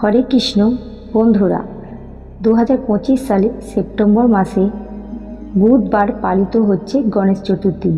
হরে কৃষ্ণ, বন্ধুরা দু হাজার পঁচিশ সালে সেপ্টেম্বর মাসে বুধবার পালিত হচ্ছে গণেশ চতুর্থী।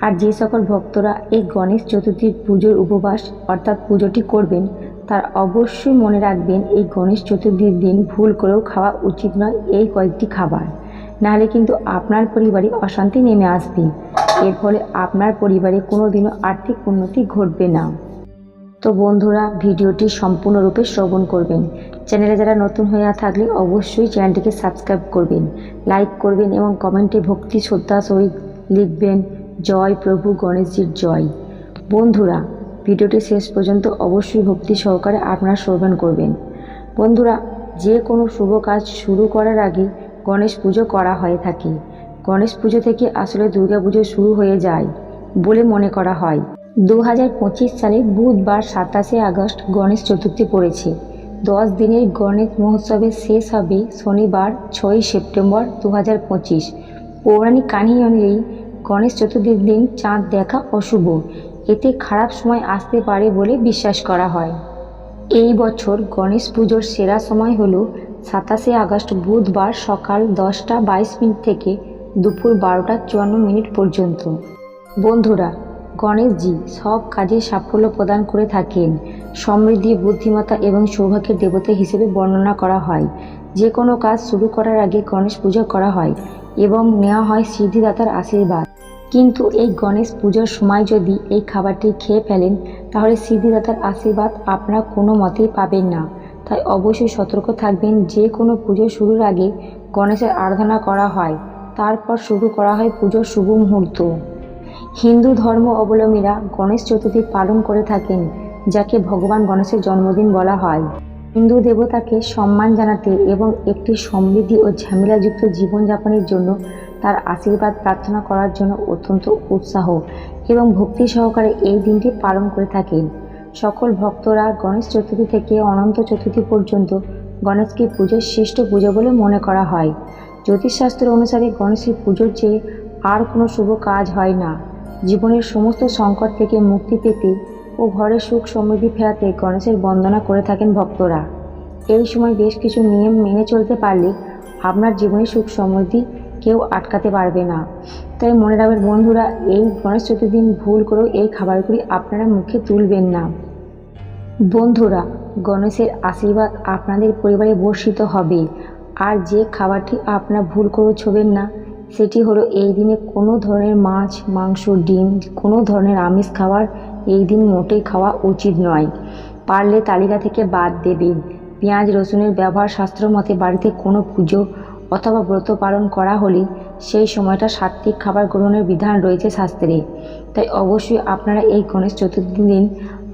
আর যে সকল ভক্তরা এই গণেশ চতুর্থীর পুজোর উপবাস অর্থাৎ পুজোটি করবেন, তার অবশ্যই মনে রাখবেন এই গণেশ চতুর্থীর দিন ভুল করেও খাওয়া উচিত নয় এই কয়েকটি খাবার। নাহলে কিন্তু আপনার পরিবারে অশান্তি নেমে আসবে। এর ফলে আপনার পরিবারে কোনো দিনও আর্থিক উন্নতি ঘটবে না। তো বন্ধুরা, ভিডিওটি সম্পূর্ণরূপে শ্রবণ করবেন। চ্যানেলে যারা নতুন হয়ে থাকলে অবশ্যই চ্যানেলটিকে সাবস্ক্রাইব করবেন, লাইক করবেন এবং কমেন্টে ভক্তি, শ্রদ্ধা সহিত লিখবেন, জয় প্রভু গণেশজির জয়। বন্ধুরা, ভিডিওটি শেষ পর্যন্ত অবশ্যই ভক্তি সহকারে আপনারা শ্রবণ করবেন। বন্ধুরা, যে কোনো শুভ কাজ শুরু করার আগে গণেশ পুজো করা হয়ে থাকে। গণেশ পুজো থেকে আসলে দুর্গা পুজো শুরু হয়ে যায় বলে মনে করা হয়। দু হাজার পঁচিশ সালে বুধবার সাতাশে আগস্ট গণেশ চতুর্থী পড়েছে। দশ দিনের গণেশ মহোৎসবের শেষ হবে শনিবার, ছয়ই সেপ্টেম্বর দু হাজার পঁচিশ। পৌরাণিক কাহিনী অনুযায়ী, গণেশ চতুর্থীর দিন চাঁদ দেখা অশুভ। এতে খারাপ সময় আসতে পারে বলে বিশ্বাস করা হয়। এই বছর গণেশ পুজোর সেরা সময় হল সাতাশে আগস্ট বুধবার সকাল দশটা বাইশ মিনিট থেকে দুপুর বারোটা চুয়ান্ন মিনিট পর্যন্ত। বন্ধুরা গণেশজি সব কাজে সাফল্য প্রদান করে থাকেন। সমৃদ্ধি, বুদ্ধিমত্তা এবং সৌভাগ্যের দেবতা হিসেবে বর্ণনা করা হয়। যে কোনো কাজ শুরু করার আগে গণেশ পুজো করা হয় এবং নেওয়া হয় সিদ্ধিদাতার আশীর্বাদ। কিন্তু এই গণেশ পুজোর সময় যদি এই খাবারটি খেয়ে ফেলেন, তাহলে সিদ্ধিদাতার আশীর্বাদ আপনারা কোনো মতেই পাবেন না। তাই অবশ্যই সতর্ক থাকবেন, যে কোনো পুজো শুরুর আগে গণেশের আরাধনা করা হয়। তারপর শুরু করা হয় পুজোর শুভ মুহূর্ত। হিন্দু ধর্ম অবলম্বীরা গণেশ চতুর্থী পালন করে থাকেন, যাকে ভগবান গণেশের জন্মদিন বলা হয়। হিন্দু দেবতাকে সম্মান জানাতে এবং একটি সমৃদ্ধি ও ঝামেলাযুক্ত জীবনযাপনের জন্য তার আশীর্বাদ প্রার্থনা করার জন্য অত্যন্ত উৎসাহ এবং ভক্তি সহকারে এই দিনটি পালন করে থাকেন। সকল ভক্তরা গণেশ চতুর্থী থেকে অনন্ত চতুর্থী পর্যন্ত গণেশকে পুজোর শ্রেষ্ঠ পুজো বলে মনে করা হয়। জ্যোতিষশাস্ত্র অনুসারে গণেশের পুজোর চেয়ে আর কোনো শুভ কাজ হয় না। জীবনের সমস্ত সংকট থেকে মুক্তি পেতে ও ঘরে সুখ সমৃদ্ধি ফেরাতে গণেশের বন্দনা করে থাকেন ভক্তরা। এই সময় বেশ কিছু নিয়ম মেনে চলতে পারলে আপনার জীবনে সুখ সমৃদ্ধি কেউ আটকাতে পারবে না। তাই মনে রাখবেন বন্ধুরা, এই গণেশ চতুর্থী দিন ভুল করেও এই খাবারগুলি আপনারা মুখে তুলবেন না। বন্ধুরা, গণেশের আশীর্বাদ আপনাদের পরিবারে বর্ষিত হবে। আর যে খাবারটি আপনারা ভুল করেও ছোবেন না সেটি হলো এই দিনে কোনো ধরনের মাছ, মাংস, ডিম, কোনো ধরনের আমিষ খাবার এই দিন মোটেই খাওয়া উচিত নয়। পারলে তালিকা থেকে বাদ দেবেন পেঁয়াজ, রসুনের ব্যবহার শাস্ত্র মতে বাড়িতে কোনো পুজো অথবা ব্রত পালন করা হলে সেই সময়টা সাত্ত্বিক খাবার গ্রহণের বিধান রয়েছে শাস্ত্রে। তাই অবশ্যই আপনারা এই গণেশ চতুর্থী দিন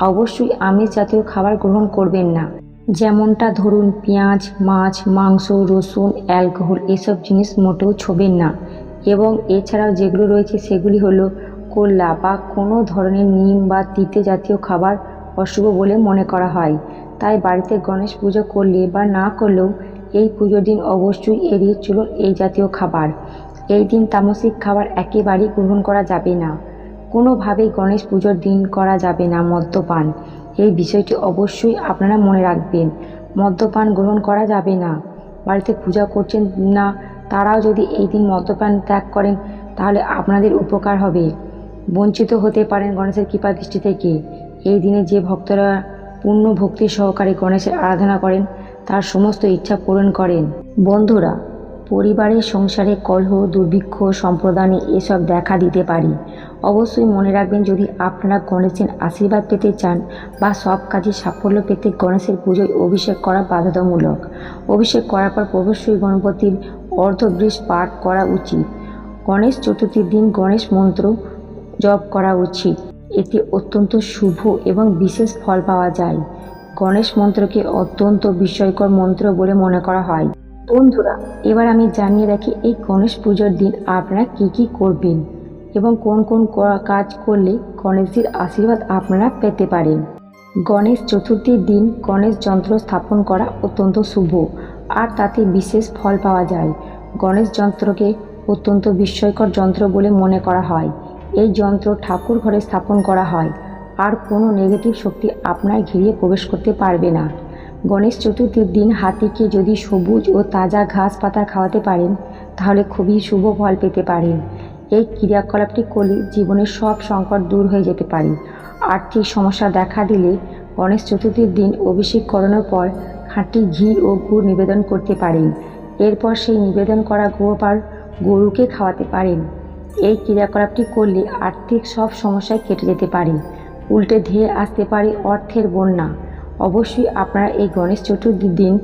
অবশ্যই আমিষ জাতীয় খাবার গ্রহণ করবেন না। যেমনটা ধরুন, পেঁয়াজ, মাছ, মাংস, রসুন, অ্যালকোহল এসব জিনিস মোটেও ছোবেন না। এবং এছাড়াও যেগুলো রয়েছে সেগুলি হলো কোল্লা বা কোনো ধরনের নিম বা তিতে জাতীয় খাবার অশুভ বলে মনে করা হয়। তাই বাড়িতে গণেশ পুজো করলে বা না করলেও এই পুজোর দিন অবশ্যই এড়িয়ে চলুন এই জাতীয় খাবার। এই দিন তামসিক খাবার একেবারেই গ্রহণ করা যাবে না। কোনোভাবেই গণেশ পুজোর দিন করা যাবে না মদ্যপান। এই বিষয়টি অবশ্যই আপনারা মনে রাখবেন। মদ্যপান গ্রহণ করা যাবে না। বাড়িতে পূজা করছেন না তারাও যদি এই দিন মদ্যপান ত্যাগ করেন, তাহলে আপনাদের উপকার হবে। বঞ্চিত হতে পারেন গণেশের কৃপা দৃষ্টি থেকে। এই দিনে যে ভক্তরা পূর্ণ ভক্তি সহকারে গণেশের আরাধনা করেন, তার সমস্ত ইচ্ছা পূরণ করেন। বন্ধুরা, পরিবারের সংসারে কলহ, দুর্ভিক্ষ, সম্প্রদানে এসব দেখা দিতে পারে। অবশ্যই মনে রাখবেন, যদি আপনারা গণেশের আশীর্বাদ পেতে চান বা সব কাজে সাফল্য পেতে গণেশের পুজোয় অভিষেক করা বাধ্যতামূলক। অভিষেক করার পর অবশ্যই গণপতির অর্ধবৃষ পাঠ করা উচিত। গণেশ চতুর্থীর দিন গণেশ মন্ত্র জপ করা উচিত। এতে অত্যন্ত শুভ এবং বিশেষ ফল পাওয়া যায়। গণেশ মন্ত্রকে অত্যন্ত বিস্ময়কর মন্ত্র বলে মনে করা হয়। বন্ধুরা, এবার আমি জানিয়ে রাখি এই গণেশ পুজোর দিন আপনারা কি কি করবেন এবং কোন কোন কাজ করলে গণেশজির আশীর্বাদ আপনারা পেতে পারেন। গণেশ চতুর্থীর দিন গণেশ যন্ত্র স্থাপন করা অত্যন্ত শুভ। আর তাতে বিশেষ ফল পাওয়া যায়। গণেশ যন্ত্রকে অত্যন্ত বিস্ময়কর যন্ত্র বলে মনে করা হয়। এই যন্ত্র ঠাকুর ঘরে স্থাপন করা হয়। আর কোনো নেগেটিভ শক্তি আপনার ঘিরিয়ে প্রবেশ করতে পারবে না। গণেশ চতুর্থীর দিন হাতিকে যদি সবুজ ও তাজা ঘাস পাতা খাওয়াতে পারেন, তাহলে খুবই শুভ ফল পেতে পারেন। এই ক্রিয়াকলাপটি করলে জীবনের সব সংকট দূর হয়ে যেতে পারে। আর্থিক সমস্যা দেখা দিলে গণেশ চতুর্থীর দিন অভিষেক করানোর পর খাঁটি ঘি ও গুড় নিবেদন করতে পারেন। এরপর সেই নিবেদন করা গোপাল গরুকে খাওয়াতে পারেন। এই ক্রিয়াকলাপটি করলে আর্থিক সব সমস্যায় কেটে যেতে পারে। উল্টে ধেয়ে আসতে পারে অর্থের বন্যা। অবশ্যই আপনারা এই গণেশ চতুর্থীর দিন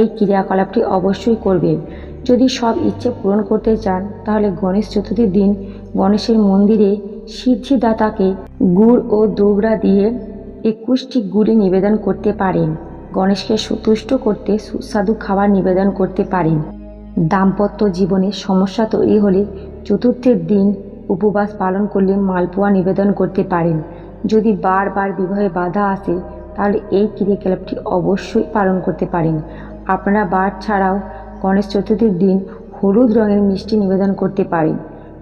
এই ক্রিয়াকলাপটি অবশ্যই করবেন। যদি সব ইচ্ছে পূরণ করতে চান, তাহলে গণেশ চতুর্থীর দিন গণেশের মন্দিরে সিদ্ধিদাতাকে গুড় ও দুবরা দিয়ে একুশটি গুড়ে নিবেদন করতে পারেন। গণেশকে সন্তুষ্ট করতে সুস্বাদু খাবার নিবেদন করতে পারেন। দাম্পত্য জীবনে সমস্যা তৈরি হলে চতুর্থের দিন উপবাস পালন করলে মালপোয়া নিবেদন করতে পারেন। যদি বারবার বিবাহে বাধা আসে, তাহলে এই ক্রিয়াকলাপটি অবশ্যই পালন করতে পারেন। আপনারা বার ছাড়াও গণেশ চতুর্থীর দিন হলুদ রঙের মিষ্টি নিবেদন করতে পারেন।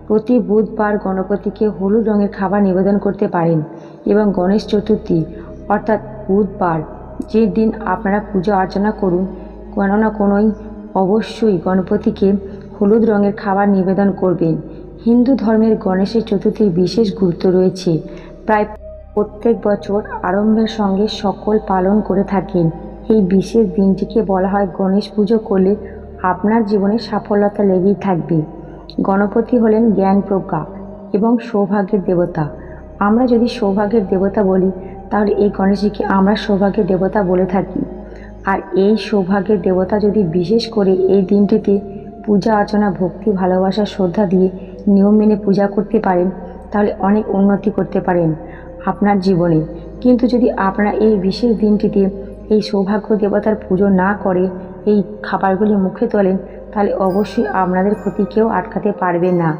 প্রতি বুধবার গণপতিকে হলুদ রঙের খাবার নিবেদন করতে পারেন এবং গণেশ চতুর্থী, অর্থাৎ বুধবার যে দিন আপনারা পূজা অর্চনা করুন, কোনো না কোনোই অবশ্যই গণপতিকে হলুদ রঙের খাবার নিবেদন করবেন। হিন্দু ধর্মের গণেশের চতুর্থীর বিশেষ গুরুত্ব রয়েছে। প্রায় প্রত্যেক বছর আরম্ভের সঙ্গে সকল পালন করে থাকেন। এই বিশেষ দিনটিকে বলা হয় গণেশ পুজো করলে আপনার জীবনে সাফল্যতা লেগেই থাকবে। গণপতি হলেন জ্ঞান প্রজ্ঞা এবং সৌভাগ্যের দেবতা। আমরা যদি সৌভাগ্যের দেবতা বলি তাহলে এই গণেশজিকে আমরা সৌভাগ্যের দেবতা বলে থাকি। আর এই সৌভাগ্যের দেবতা যদি বিশেষ করে এই দিনটিতে পূজা অর্চনা, ভক্তি, ভালোবাসা, শ্রদ্ধা দিয়ে নিয়ম মেনে পূজা করতে পারেন, তাহলে অনেক উন্নতি করতে পারেন আপনার জীবনে। কিন্তু যদি আপনারা এই বিশেষ দিনটিতে এই সৌভাগ্য দেবতার পুজো না করে এই খাবারগুলি মুখে তোলেন, তাহলে অবশ্যই আপনাদের ক্ষতি কেউ আটকাতে পারবে না।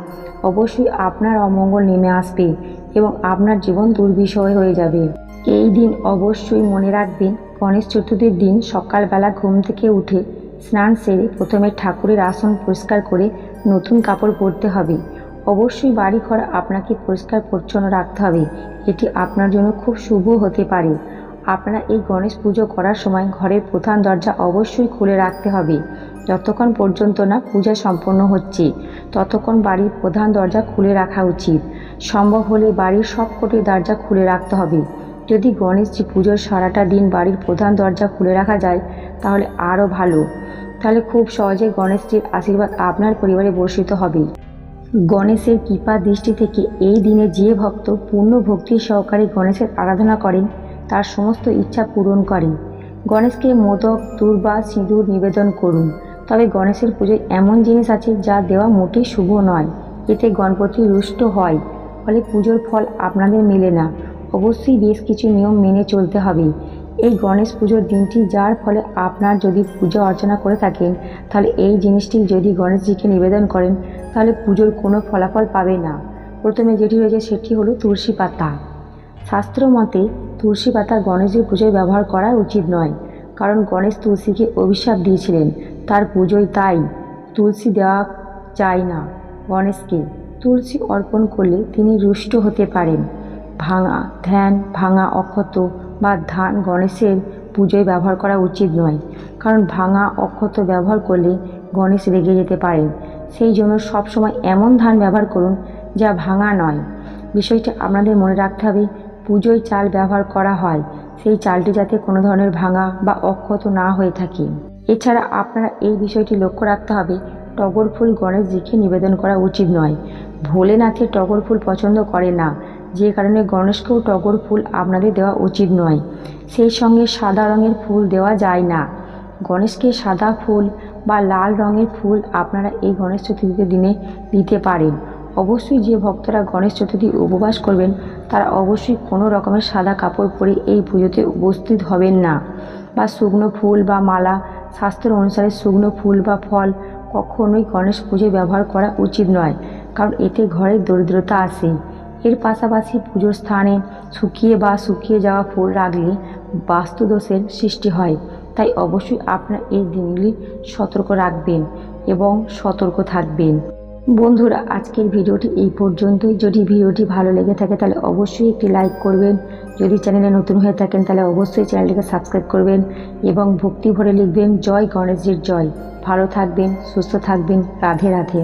অবশ্যই আপনার অমঙ্গল নেমে আসবে এবং আপনার জীবন দুর্বিষয় হয়ে যাবে। এই দিন অবশ্যই মনে রাখবেন, গণেশ চতুর্থীর দিন সকালবেলা ঘুম থেকে উঠে স্নান সেরে প্রথমে ঠাকুরের আসন পরিষ্কার করে নতুন কাপড় পরতে হবে। অবশ্যই বাড়ি ঘর আপনাকে পরিষ্কার পরিচ্ছন্ন রাখতে হবে। এটি আপনার জন্য খুব শুভ হতে পারে। আপনারা এই গণেশ পুজো করার সময় ঘরের প্রধান দরজা অবশ্যই খুলে রাখতে হবে। যতক্ষণ পর্যন্ত না পূজা সম্পন্ন হচ্ছে, ততক্ষণ বাড়ির প্রধান দরজা খুলে রাখা উচিত। সম্ভব হলে বাড়ির সবকটি দরজা খুলে রাখতে হবে। যদি গণেশজি পুজোর সারাটা দিন বাড়ির প্রধান দরজা খুলে রাখা যায়, তাহলে আরও ভালো। তাহলে খুব সহজে গণেশজির আশীর্বাদ আপনার পরিবারে বর্ষিত হবে। গণেশের কৃপা দৃষ্টি থেকে এই দিনে যে ভক্ত পূর্ণ ভক্তি সহকারে গণেশের আরাধনা করেন, তার সমস্ত ইচ্ছা পূরণ করেন। গণেশকে মোদক, দুর্বা, সিঁদুর নিবেদন করুন। তবে গণেশের পুজোয় এমন জিনিস আছে যা দেওয়া মোটেই শুভ নয়। এতে গণপতি রুষ্ট হয়, ফলে পুজোর ফল আপনাদের মেলে না। অবশ্যই বেশ কিছু নিয়ম মেনে চলতে হবে। এই গণেশ পুজোর দিনটি যার ফলে আপনার যদি পুজো অর্চনা করে থাকেন, তাহলে এই জিনিসটি যদি গণেশজিকে নিবেদন করেন, তাহলে পুজোর কোনো ফলাফল পাবে না। প্রথমে যেটি রয়েছে সেটি হলো তুলসী পাতা। শাস্ত্র মতে, তুলসী পাতা গণেশের পুজোয় ব্যবহার করা উচিত নয়, কারণ গণেশ তুলসীকে অভিশাপ দিয়েছিলেন। তার পুজোয় তাই তুলসী দেওয়া যায় না গণেশকে। তুলসী অর্পণ করলে তিনি রুষ্ট হতে পারেন। ভাঙা, ধ্যান, ভাঙা, অক্ষত বা ধান গণেশের পুজোয় ব্যবহার করা উচিত নয়। কারণ ভাঙা, অক্ষত ব্যবহার করলে গণেশ রেগে যেতে পারেন। সেই জন্য সবসময় এমন ধান ব্যবহার করুন যা ভাঙা নয়। বিষয়টি আপনাদের মনে রাখতে হবে, পুজোয় চাল ব্যবহার করা হয়। সেই চালটি যাতে কোনো ধরনের ভাঙা বা অক্ষত না হয়ে থাকে। এছাড়া আপনারা এই বিষয়টি লক্ষ্য রাখতে হবে, টগর ফুল গণেশজিকে নিবেদন করা উচিত নয়। ভোলেনাথের টগর ফুল পছন্দ করে না। যে কারণে গণেশকেও টগর ফুল আপনাদের দেওয়া উচিত নয়। সেই সঙ্গে সাদা রঙের ফুল দেওয়া যায় না। গণেশকে সাদা ফুল বা লাল রঙের ফুল আপনারা এই গণেশ চতুর্থীর দিনে দিতে পারেন। অবশ্যই যে ভক্তরা গণেশ চতুর্থী উপবাস করবেন, তারা অবশ্যই কোনো রকমের সাদা কাপড় পরে এই পুজোতে উপস্থিত হবেন না। বা শুকনো ফুল বা মালা, শাস্ত্র অনুসারে শুকনো ফুল বা ফল কখনোই গণেশ পুজোয় ব্যবহার করা উচিত নয়। কারণ এতে ঘরের দরিদ্রতা আসে এর পাশাপাশি পুজোর স্থানে শুকিয়ে বা শুকিয়ে যাওয়া ফুল রাখলে বাস্তুদোষের সৃষ্টি হয়। তাই অবশ্যই আপনার এই দিনগুলি সতর্ক রাখবেন এবং সতর্ক থাকবেন। বন্ধুরা, আজকের ভিডিওটি এই পর্যন্তই। যদি ভিডিওটি ভালো লেগে থাকে, তাহলে অবশ্যই একটি লাইক করবেন। যদি চ্যানেলে নতুন হয়ে থাকেন, তাহলে অবশ্যই চ্যানেলটিকে সাবস্ক্রাইব করবেন এবং ভক্তি ভরে লিখবেন, জয় গণেশজির জয়। ভালো থাকবেন, সুস্থ থাকবেন। রাধে রাধে।